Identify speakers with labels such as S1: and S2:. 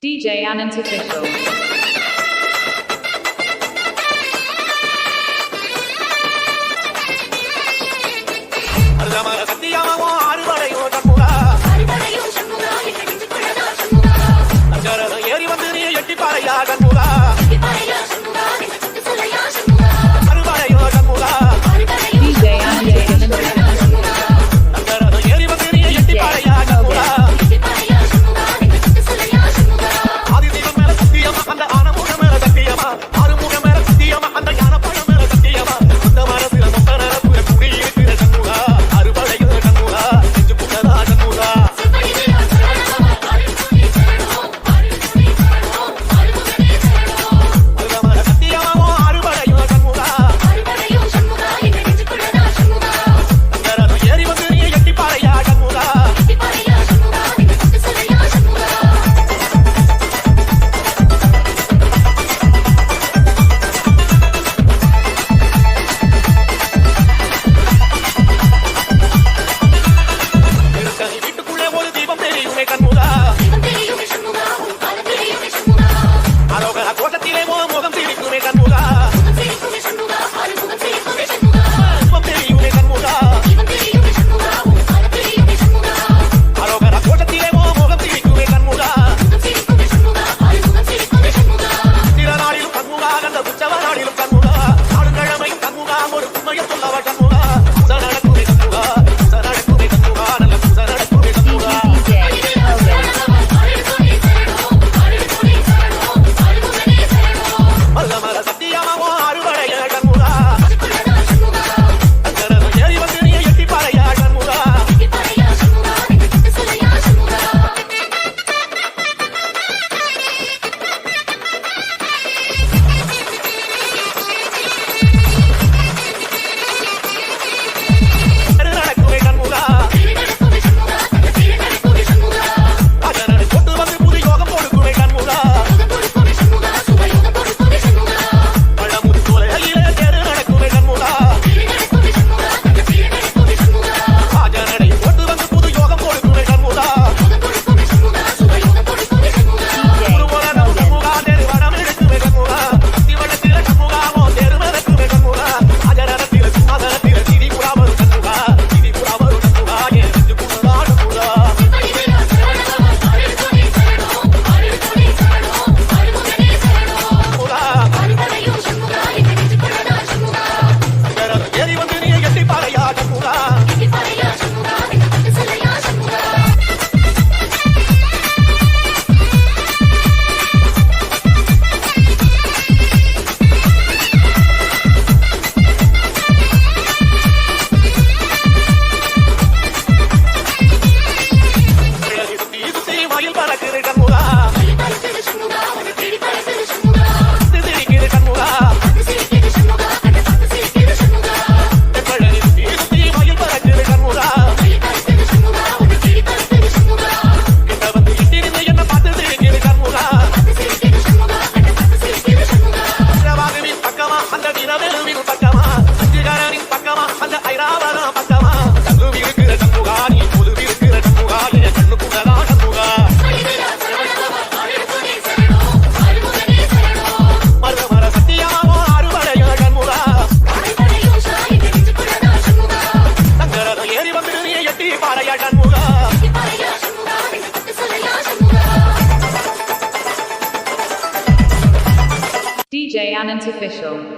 S1: DJ Anant Official.
S2: நிலவெலுவின் பக்கமா? அஞ்சுகாரனின் பக்கமா? அந்த ஐராவதம் பக்கமா? தங்குவி இருக்கிற சண்முகா நீ பொதுவி இருக்கிற சண்முகா என் கண்ணு கூடதா சண்முகா மருமர சத்தியமாவோ அறுபடையோ கண்முகா? தங்கரத ஏறி வந்து நீ எட்டி பாறையா கண்முகா?
S1: DJ Anant Official.